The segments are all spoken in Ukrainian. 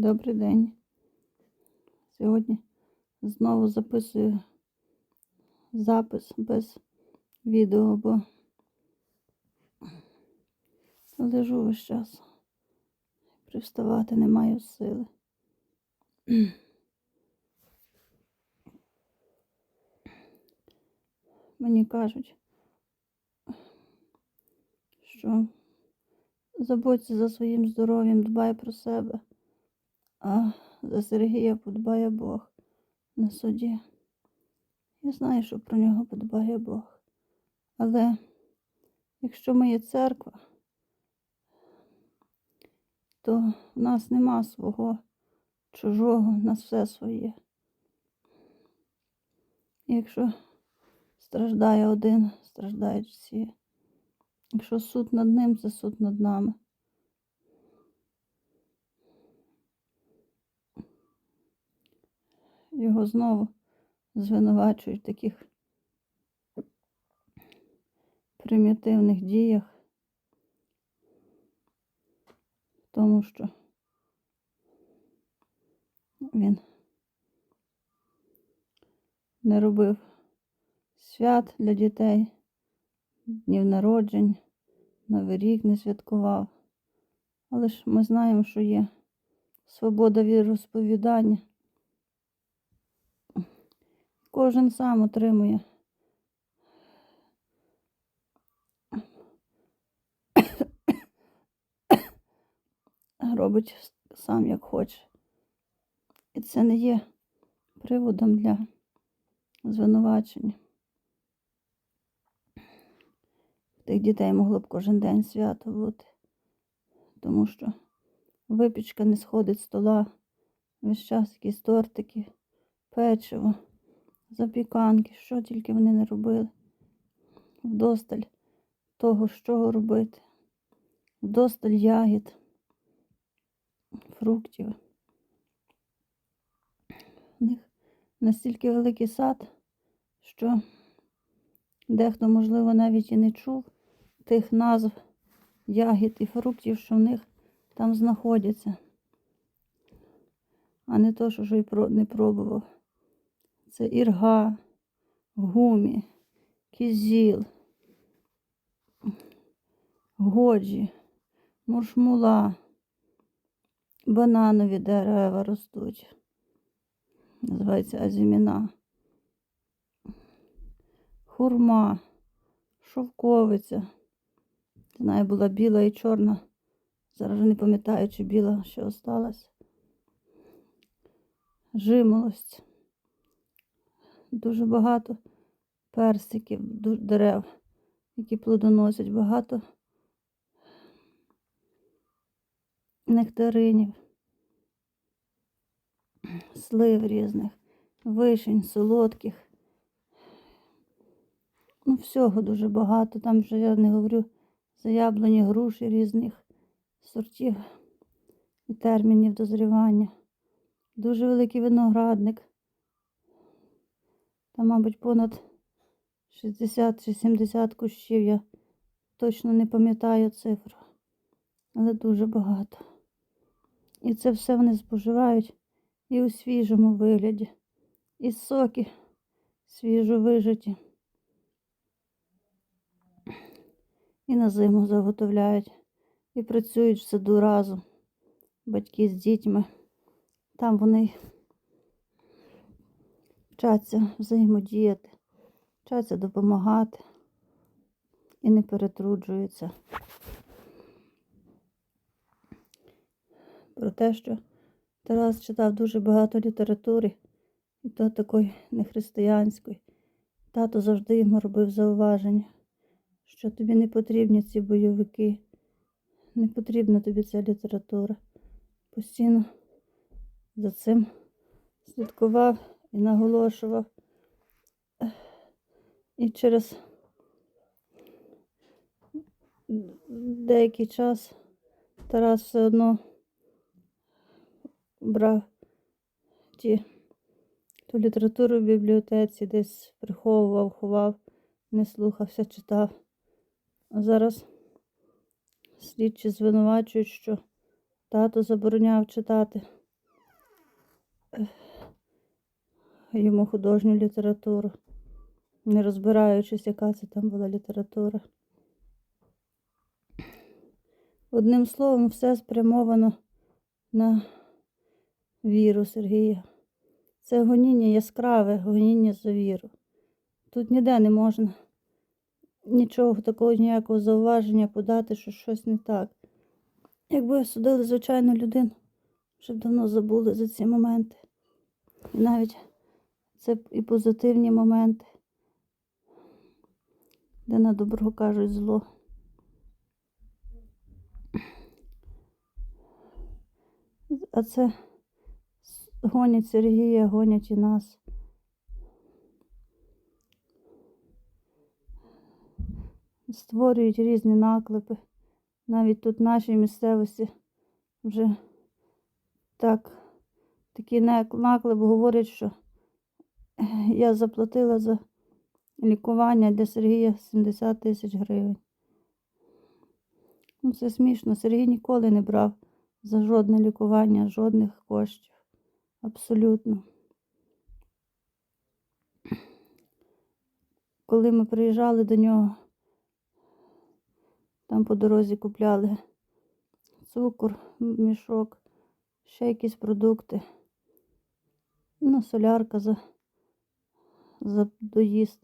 Добрий день. Сьогодні знову записую запис без відео, бо лежу весь час. Привставати не маю сили. Мені кажуть, що заботься за своїм здоров'ям, дбай про себе. А за Сергія подбає Бог на суді. Я знаю, що про нього подбає Бог. Але якщо ми є церква, то в нас нема свого чужого, в нас все своє. Якщо страждає один, страждають всі. Якщо суд над ним, це суд над нами. Його знову звинувачують в таких примітивних діях, тому, що він не робив свят для дітей, днів народжень, Новий рік не святкував. Але ж ми знаємо, що є свобода віросповідання. Кожен сам отримує. Робить сам як хоче. І це не є приводом для звинувачення. Тих дітей могло б кожен день свято бути, тому що випічка не сходить з стола, весь час якісь тортики, печиво запіканки, що тільки вони не робили. Вдосталь того, що робити. Вдосталь ягід, фруктів. У них настільки великий сад, що дехто, можливо, навіть і не чув тих назв ягід і фруктів, що в них там знаходяться, а не то, що вже й не пробував. Це ірга, гумі, кізіл, годжі, муршмула, бананові дерева ростуть. Називається азіміна. Хурма, шовковиця. Знаю, була біла і чорна. Зараз не пам'ятаю, чи біла ще осталась. Жимолость дуже багато персиків, дерев, які плодоносять, багато нектаринів, слив різних, вишень, солодких. Ну, всього дуже багато. Там вже я не говорю за яблуні, груші різних сортів і термінів дозрівання. Дуже великий виноградник. Там, мабуть, понад 60 чи 70 кущів. Я точно не пам'ятаю цифру. Але дуже багато. І це все вони споживають і у свіжому вигляді. І соки свіжо вижиті. І на зиму заготовляють. І працюють в саду разом. Батьки з дітьми. Там вони вчаться взаємодіяти, вчаться допомагати і не перетруджуються. Про те, що Тарас читав дуже багато літератури, і то такої нехристиянської. Тато завжди йому робив зауваження, що тобі не потрібні ці бойовики, не потрібна тобі ця література. Постійно за цим слідкував і наголошував. І через деякий час Тарас все одно брав ті, ту літературу в бібліотеці, десь приховував, ховав, не слухався, читав. А зараз слідчі звинувачують, що тато забороняв читати йому художню літературу, не розбираючись, яка це там була література. Одним словом, все спрямовано на віру Сергія. Це гоніння яскраве, гоніння за віру. Тут ніде не можна нічого такого, ніякого зауваження подати, що щось не так. Якби судили звичайну людину, вже б давно забули за ці моменти. І навіть це і позитивні моменти, де на добро кажуть зло. А це гонять Сергія, гонять і нас. Створюють різні наклепи. Навіть тут в нашій місцевості вже так, такий наклеп говорять, що я заплатила за лікування для Сергія 70 тисяч гривень. Ну, це смішно. Сергій ніколи не брав за жодне лікування жодних коштів. Абсолютно. Коли ми приїжджали до нього, там по дорозі купляли цукор, мішок, ще якісь продукти. Ну, солярка за, за доїзд.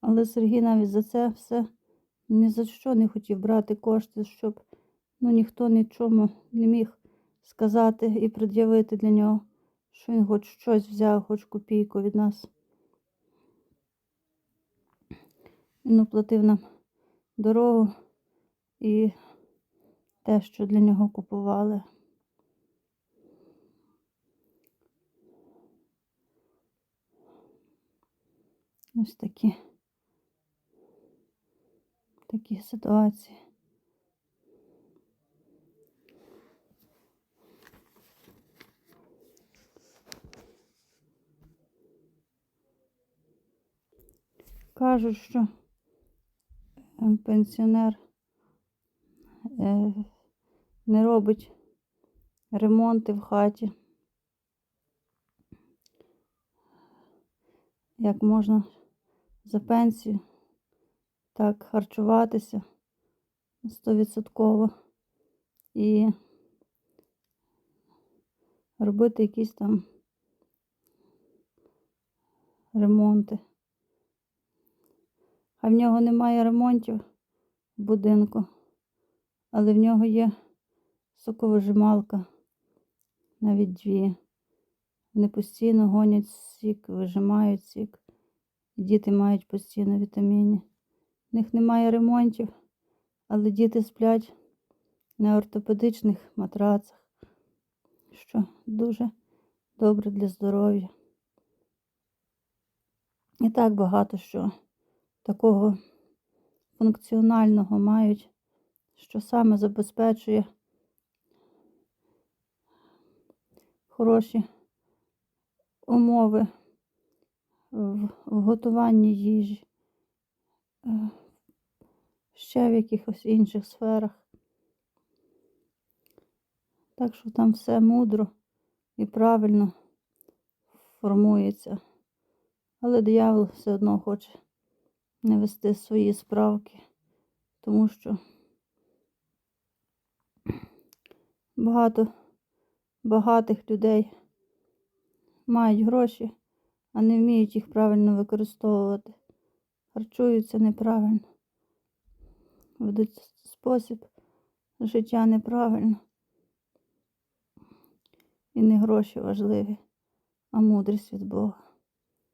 Але Сергій навіть за це все ні за що не хотів брати кошти, щоб ну, ніхто нічому не міг сказати і пред'явити для нього, що він хоч щось взяв, хоч копійку від нас. Він оплатив нам дорогу і те, що для нього купували. Ось такі, такі ситуації. Кажуть, що е, пенсіонер е, не робить ремонти в хаті. Як можна за пенсію так харчуватися стовідсотково і робити якісь там ремонти. А в нього немає ремонтів в будинку, але в нього є соковижималка, навіть дві. Вони постійно гонять сік, вижимають сік. Діти мають постійно вітаміни. В них немає ремонтів, але діти сплять на ортопедичних матрацах, що дуже добре для здоров'я. І так багато що такого функціонального мають, що саме забезпечує хороші умови в, готуванні їжі, е, ще в якихось інших сферах. Так що там все мудро і правильно формується. Але диявол все одно хоче не вести свої справки, тому що багато багатих людей мають гроші, а не вміють їх правильно використовувати. Харчуються неправильно, ведуть спосіб життя неправильно. І не гроші важливі, а мудрість від Бога.